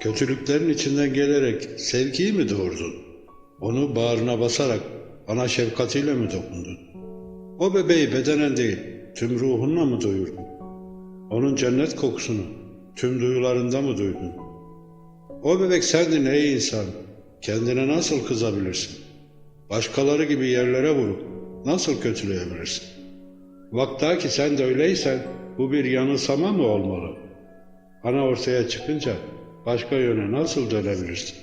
Kötülüklerin içinden gelerek sevgiyi mi doğurdun? Onu bağrına basarak ana şefkatiyle mi dokundun? O bebeği bedenen değil, tüm ruhunla mı doyurdun? Onun cennet kokusunu tüm duyularında mı duydun? O bebek sendin ey insan. Kendine nasıl kızabilirsin? Başkaları gibi yerlere vurup nasıl kötüleyebilirsin? Vakta ki sen de öyleysen bu bir yanılsama mı olmalı? Ana ortaya çıkınca başka yöne nasıl dönebilirsin?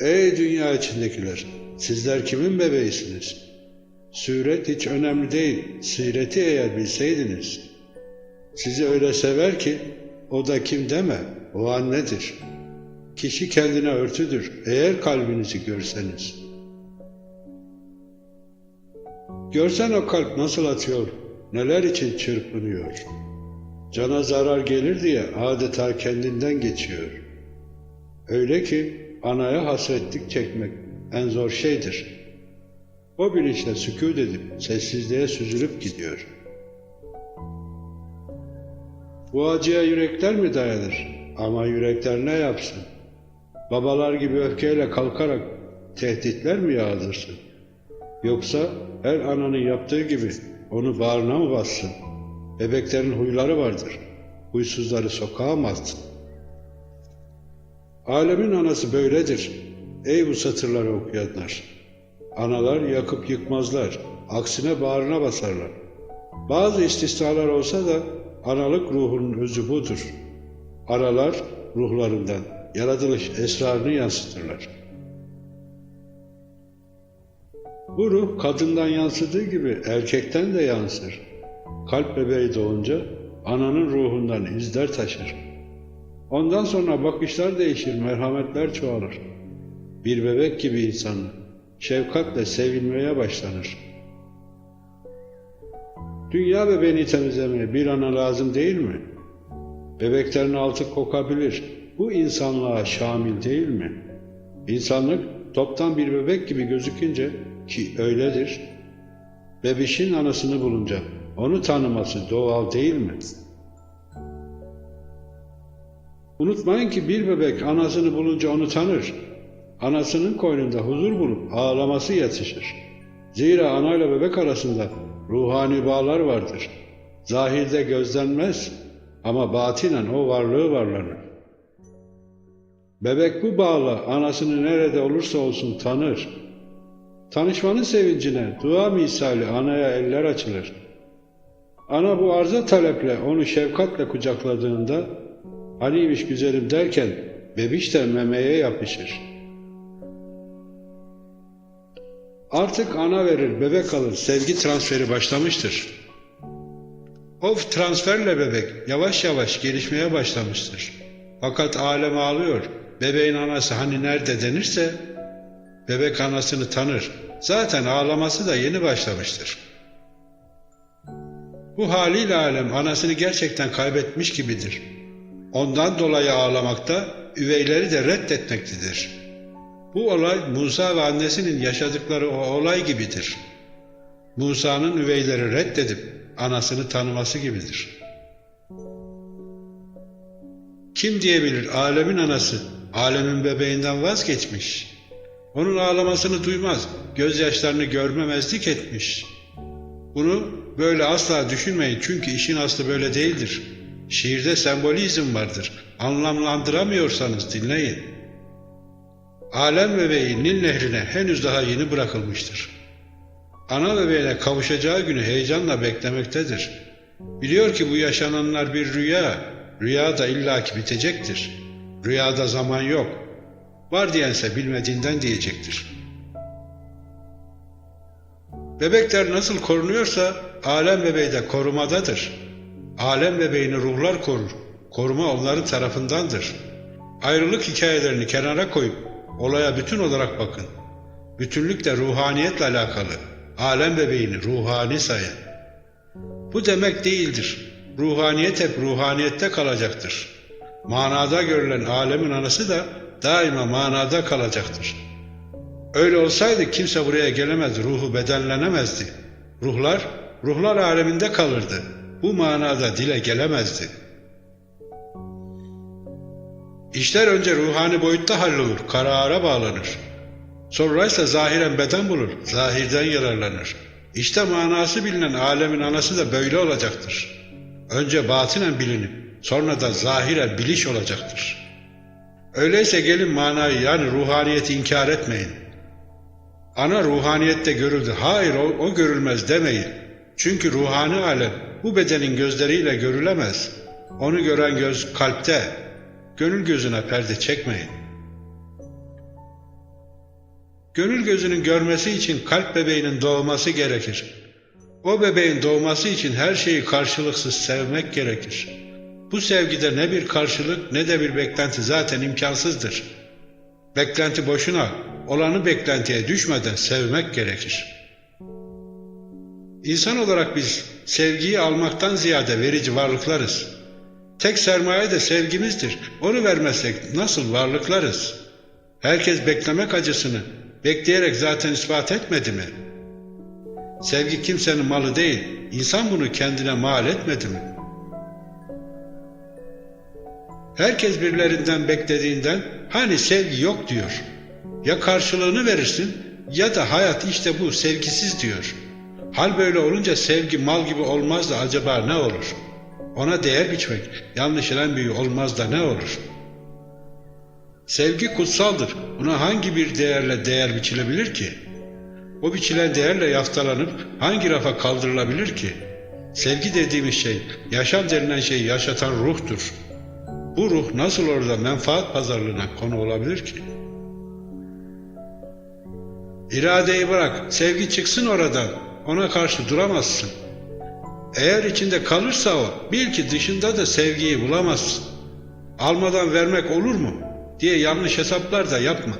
Ey dünya içindekiler! Sizler kimin bebeğisiniz? Süret hiç önemli değil, sireti eğer bilseydiniz. Sizi öyle sever ki o da kim deme, o annedir. Kişi kendine örtüdür eğer kalbinizi görseniz. Görsen o kalp nasıl atıyor, neler için çırpınıyor. Cana zarar gelir diye adeta kendinden geçiyor. Öyle ki anaya hasretlik çekmek en zor şeydir. O bilinçle sükût edip sessizliğe süzülüp gidiyor. Bu acıya yürekler mi dayanır? Ama yürekler ne yapsın? Babalar gibi öfkeyle kalkarak tehditler mi yağdırsın? Yoksa her ananın yaptığı gibi onu bağrına mı bassın? Bebeklerin huyları vardır. Huysuzları sokağa mı atsın? Alemin anası böyledir. Ey bu satırları okuyanlar! Analar yakıp yıkmazlar. Aksine bağrına basarlar. Bazı istisnalar olsa da analık ruhunun özü budur. Aralar ruhlarından yaratılış esrarını yansıtırlar. Bu ruh kadından yansıdığı gibi erkekten de yansır. Kalp bebeği doğunca ananın ruhundan izler taşır. Ondan sonra bakışlar değişir, merhametler çoğalır. Bir bebek gibi insanı şefkatle sevilmeye başlanır. Dünya bebeğini temizlemeye bir ana lazım değil mi? Bebeklerin altı kokabilir. Bu insanlığa şamil değil mi? İnsanlık toptan bir bebek gibi gözükünce ki öyledir. Bebişin anasını bulunca onu tanıması doğal değil mi? Unutmayın ki bir bebek anasını bulunca onu tanır. Anasının koynunda huzur bulup ağlaması yetişir. Zira ana ile bebek arasında ruhani bağlar vardır. Zahirde gözlenmez ama batinen o varlığı varlanır. Bebek bu bağla anasını nerede olursa olsun tanır. Tanışmanın sevincine dua misali anaya eller açılır. Ana bu arza taleple onu şefkatle kucakladığında Haliymiş güzelim derken bebiş de memeye yapışır. Artık ana verir, bebek alır, sevgi transferi başlamıştır. O transferle bebek yavaş yavaş gelişmeye başlamıştır. Fakat alem ağlıyor. Bebeğin anası hani nerede denirse bebek anasını tanır. Zaten ağlaması da yeni başlamıştır. Bu haliyle alem anasını gerçekten kaybetmiş gibidir. Ondan dolayı ağlamakta, üveyleri de reddetmektedir. Bu olay Musa ve annesinin yaşadıkları o olay gibidir. Musa'nın üveyleri reddedip anasını tanıması gibidir. Kim diyebilir alemin anası alemin bebeğinden vazgeçmiş. Onun ağlamasını duymaz, gözyaşlarını görmemezlik etmiş. Bunu böyle asla düşünmeyin çünkü işin aslı böyle değildir. Şiirde sembolizm vardır. Anlamlandıramıyorsanız dinleyin. Alem bebeği Nil nehrine henüz daha yeni bırakılmıştır. Ana bebeğine kavuşacağı günü heyecanla beklemektedir. Biliyor ki bu yaşananlar bir rüya, rüya da illaki bitecektir. Rüyada zaman yok. Var diyense bilmediğinden diyecektir. Bebekler nasıl korunuyorsa alem bebeği de korumadadır. Alem bebeğini ruhlar korur. Koruma onların tarafındandır. Ayrılık hikayelerini kenara koyup olaya bütün olarak bakın. Bütünlük de ruhaniyetle alakalı. Alem bebeğini ruhani sayın. Bu demek değildir. Ruhaniyet hep ruhaniyette kalacaktır. Manada görülen alemin anası da daima manada kalacaktır. Öyle olsaydı kimse buraya gelemez, ruhu bedenlenemezdi. Ruhlar ruhlar aleminde kalırdı. Bu manada dile gelemezdi. İşler önce ruhani boyutta hallolur, karara bağlanır. Sonra ise zahiren beden bulur, zahirden yararlanır. İşte manası bilinen alemin anası da böyle olacaktır. Önce batinen bilinip, sonra da zahiren biliş olacaktır. Öyleyse gelin manayı yani ruhaniyeti inkar etmeyin. Ana ruhaniyette görüldü, hayır o, o görülmez demeyin. Çünkü ruhani alem bu bedenin gözleriyle görülemez. Onu gören göz kalpte, gönül gözüne perde çekmeyin. Gönül gözünün görmesi için kalp bebeğinin doğması gerekir. O bebeğin doğması için her şeyi karşılıksız sevmek gerekir. Bu sevgide ne bir karşılık ne de bir beklenti zaten imkansızdır. Beklenti boşuna, olanı beklentiye düşmeden sevmek gerekir. İnsan olarak biz sevgiyi almaktan ziyade verici varlıklarız. Tek sermaye de sevgimizdir. Onu vermezsek nasıl varlıklarız? Herkes beklemek acısını bekleyerek zaten ispat etmedi mi? Sevgi kimsenin malı değil, insan bunu kendine mal etmedi mi? Herkes birilerinden beklediğinden hani sevgi yok diyor. Ya karşılığını verirsin ya da hayat işte bu sevgisiz diyor. Hal böyle olunca sevgi mal gibi olmaz da acaba ne olur? Ona değer biçmek yanlış en büyüğü olmaz da ne olur? Sevgi kutsaldır. Buna hangi bir değerle değer biçilebilir ki? O biçilen değerle yaftalanıp hangi rafa kaldırılabilir ki? Sevgi dediğimiz şey, yaşam denilen şeyi yaşatan ruhtur. Bu ruh nasıl orada menfaat pazarlığına konu olabilir ki? İradeyi bırak, sevgi çıksın oradan, ona karşı duramazsın. Eğer içinde kalırsa o, bil ki dışında da sevgiyi bulamazsın. Almadan vermek olur mu? diye yanlış hesaplar da yapma.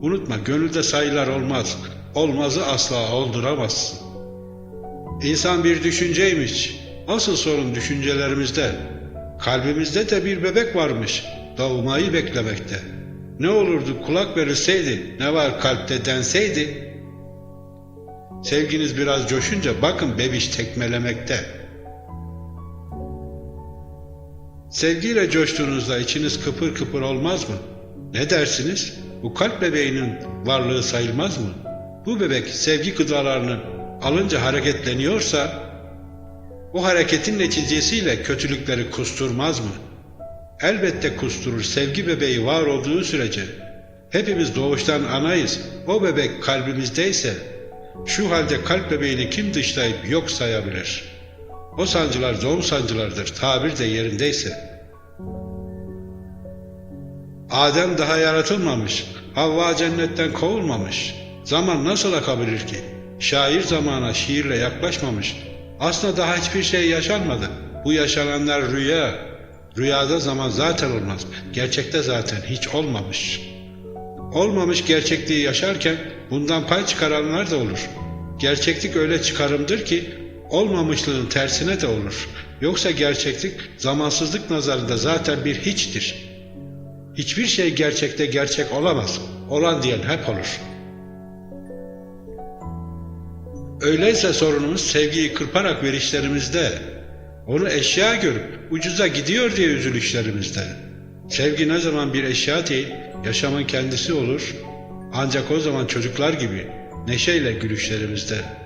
Unutma, gönülde sayılar olmaz. Olmazı asla olduramazsın. İnsan bir düşünceymiş. Asıl sorun düşüncelerimizde. Kalbimizde de bir bebek varmış. Doğmayı beklemekte. Ne olurdu kulak verilseydi, ne var kalpte denseydi. Sevginiz biraz coşunca bakın bebiş tekmelemekte. Sevgiyle coştuğunuzda içiniz kıpır kıpır olmaz mı? Ne dersiniz? Bu kalp bebeğinin varlığı sayılmaz mı? Bu bebek sevgi gıdalarını alınca hareketleniyorsa o hareketin neticesiyle kötülükleri kusturmaz mı? Elbette kusturur sevgi bebeği var olduğu sürece. Hepimiz doğuştan anayız. O bebek kalbimizdeyse şu halde kalp bebeğini kim dışlayıp yok sayabilir? O sancılar doğum sancılardır tabir de yerindeyse. Adem daha yaratılmamış, Havva cennetten kovulmamış. Zaman nasıl akabilir ki? Şair zamana şiirle yaklaşmamış. Aslında daha hiçbir şey yaşanmadı. Bu yaşananlar rüya. Rüyada zaman zaten olmaz. Gerçekte zaten hiç olmamış. Olmamış gerçekliği yaşarken bundan pay çıkaranlar da olur. Gerçeklik öyle çıkarımdır ki olmamışlığın tersine de olur. Yoksa gerçeklik zamansızlık nazarında zaten bir hiçtir. Hiçbir şey gerçekte gerçek olamaz. Olan diyen hep olur. Öyleyse sorunumuz sevgiyi kırparak verişlerimizde. Onu eşya görüp ucuza gidiyor diye üzülüşlerimizde. Sevgi ne zaman bir eşya değil, yaşamın kendisi olur. Ancak o zaman çocuklar gibi neşeyle gülüşlerimizde.''